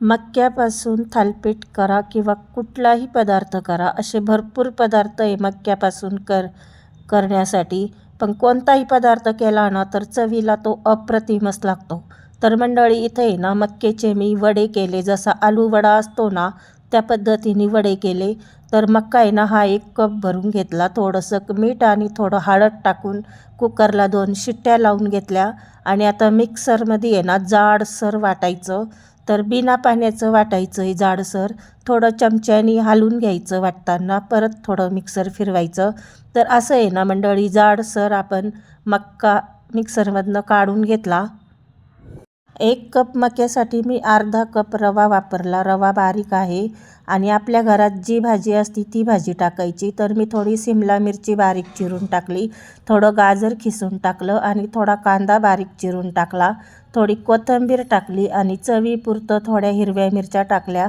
मक्यापासून थालीपीठ करा किंवा कुठलाही पदार्थ करा असे भरपूर पदार्थ आहे मक्यापासून कर करण्यासाठी. पण कोणताही पदार्थ केला ना तर चवीला तो अप्रतिमच लागतो. तर मंडळी इथे आहे ना मक्केचे मी वडे केले. जसा आलू वडा असतो ना त्या पद्धतीने वडे केले. तर मक्का आहे ना हा एक कप भरून घेतला. थोडंसं मीठ आणि थोडं हळद टाकून कुकरला दोन शिट्ट्या लावून घेतल्या. आणि आता मिक्सरमध्ये आहे ना जाडसर वाटायचं. तर बिना पाण्याचं वाटायचं हे जाडसर. थोडं चमच्याने हालून घ्यायचं वाटताना परत थोडं मिक्सर फिरवायचं. तर असं आहे ना मंडळी जाडसर आपण मक्का मिक्सरमधनं काढून घेतला. एक कप मक्यासाठी मी अर्धा कप रवा वापरला. रवा बारीक आहे आणि आपल्या घरात जी भाजी असती ती भाजी टाकायची. तर मी थोडी सिमला मिरची बारीक चिरून टाकली थोडं गाजर खिसून टाकलं आणि थोडा कांदा बारीक चिरून टाकला. थोडी कोथिंबीर टाकली आणि चवीपुरतं थोड्या हिरव्या मिरच्या टाकल्या.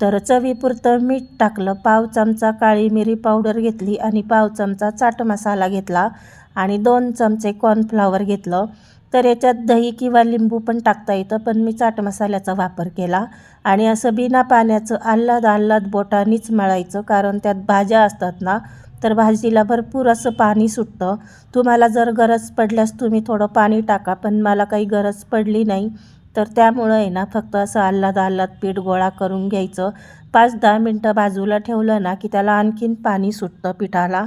तर चवीपुरतं मीठ टाकलं पाव चमचा काळी मिरी पावडर घेतली आणि पाव चमचा चाट मसाला घेतला आणि दोन चमचे कॉर्नफ्लॉवर घेतलं. तर याच्यात दही किंवा लिंबू पण टाकता येतं पण मी चाट मसाल्याचा वापर केला. आणि असं बिना पाण्याचं आल्हाद आल्हाद बोटानीच मळायचं कारण त्यात भाज्या असतात ना तर भाजीला भरपूर असं पाणी सुटतं. तुम्हाला जर गरज पडल्यास तुम्ही थोडं पाणी टाका पण मला काही गरज पडली नाही तर त्यामुळं आहे ना फक्त असं आल्हाद आल्हाद पीठ गोळा करून घ्यायचं. पाच दहा मिनटं बाजूला ठेवलं ना की त्याला आणखीन पाणी सुटतं पिठाला.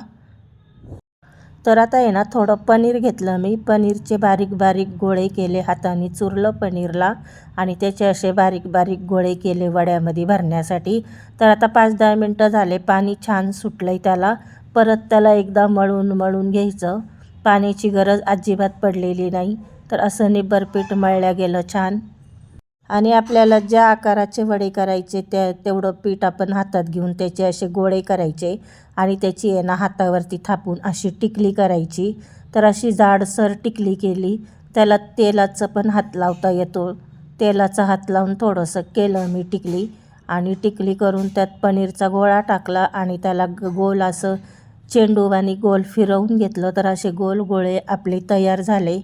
तर आता आहे ना थोडं पनीर घेतलं मी. पनीरचे बारीक बारीक गोळे केले हाताने चुरलं पनीरला आणि त्याचे असे बारीक बारीक गोळे केले वड्यामध्ये भरण्यासाठी. तर आता पाच दहा मिनटं झाले पाणी छान सुटलं आहे त्याला. परत त्याला एकदा मळून मळून घ्यायचं. पाण्याची गरज अजिबात पडलेली नाही. तर असं निबरपीठ मळल्या गेलं छान. आणि आपल्याला ज्या आकाराचे वडे करायचे त्या तेवढं पीठ आपण हातात घेऊन त्याचे असे गोळे करायचे आणि त्याची आहे ना हातावरती थापून अशी टिकली करायची. तर अशी जाडसर टिकली केली त्याला तेलाचं पण हात लावता येतो. तेलाचा हात लावून थोडंसं केलं मी टिकली आणि टिकली करून त्यात पनीरचा गोळा टाकला आणि त्याला गोल असं चेंडू आणि गोल फिरवून घेतलं. तर असे गोल गोळे आपले तयार झाले.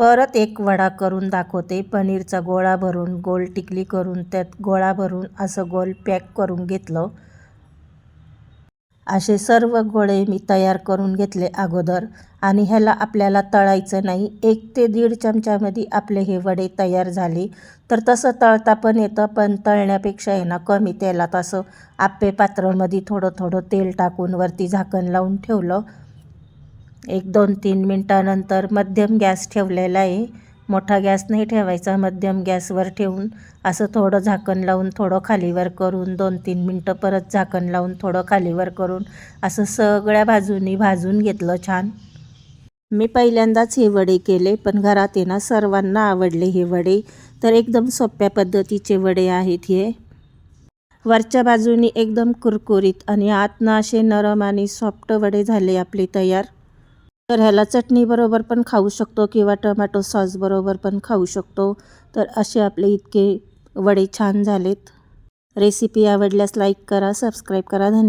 परत एक वडा करून दाखवते. पनीरचा गोळा भरून गोल टिकली करून त्यात गोळा भरून असं गोल पॅक करून घेतलं. असे सर्व गोळे मी तयार करून घेतले अगोदर. आणि ह्याला आपल्याला तळायचं नाही. एक ते दीड चमच्यामध्ये आपले हे वडे तयार झाले. तर तसं तळता पण येतं पण तळण्यापेक्षा आहे ना कमी तेलात असं आप्पे पात्रामध्ये थोडं थोडं तेल टाकून वरती झाकण लावून ठेवलं. एक दोन तीन मिनटानंतर मध्यम गॅस ठेवलेला आहे. मोठा गॅस नाही ठेवायचा मध्यम गॅसवर ठेवून असं थोडं झाकण लावून थोडं खालीवर करून दोन तीन मिनटं परत झाकण लावून थोडं खालीवर करून असं सगळ्या बाजूनी भाजून घेतलं छान. मी पहिल्यांदाच हे वडे केले पण घरात आहे ना सर्वांना आवडले हे वडे. तर एकदम सोप्या पद्धतीचे वडे आहेत हे. वरच्या बाजूनी एकदम कुरकुरीत आणि आतनं असे नरम आणि सॉफ्ट वडे झाले आपले तयार. तर ह्याला चटणीबरोबर पण खाऊ शकतो किंवा टोमॅटो सॉसबरोबर पण खाऊ शकतो. तर असे आपले इतके वडे छान झालेत. रेसिपी आवडल्यास लाईक करा सबस्क्राईब करा. धन्यवाद.